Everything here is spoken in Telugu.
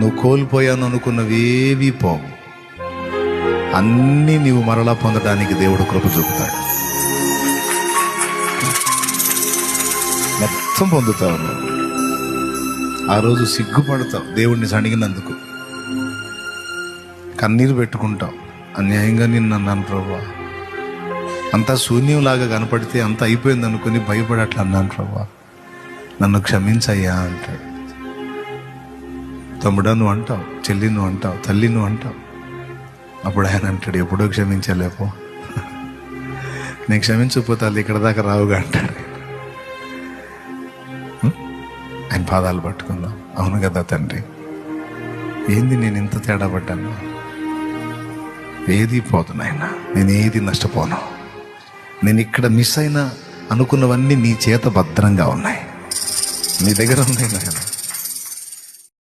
నువ్వు కోల్పోయాను అనుకున్నవేవి పోవు. అన్నీ నీవు మరలా పొందడానికి దేవుడు కృప చూపుతాడు. మొత్తం పొందుతావు నువ్వు. ఆ రోజు సిగ్గుపడతావు దేవుడిని సణిగినందుకు. కన్నీరు పెట్టుకుంటావు. అన్యాయంగా నిన్ను అన్నాను ప్రభా అంతా శూన్యంలాగా కనపడితే అంత అయిపోయింది అనుకుని భయపడి అట్లా అన్నాను ప్రభా నన్ను క్షమించయ్యా అంటాడు. తమ్ముడా నువ్వు అంటావు చెల్లి నువ్వు అంటావు తల్లి నువ్వు అంటావు. అప్పుడు ఆయన అంటాడు ఎప్పుడో క్షమించలేపో నేను క్షమించకపోతే అది ఇక్కడ దాకా రావుగా అంటాడు. ఆయన పాదాలు పట్టుకుందాం. అవును కదా తండ్రి. ఏంది నేను ఇంత తేడా పడ్డాను? ఏది పోదు నాయన నేను ఏది నష్టపోను? నేను ఇక్కడ మిస్ అయినా అనుకున్నవన్నీ నీ చేత భద్రంగా ఉన్నాయి. నీ దగ్గర ఉన్నాయి నాయన.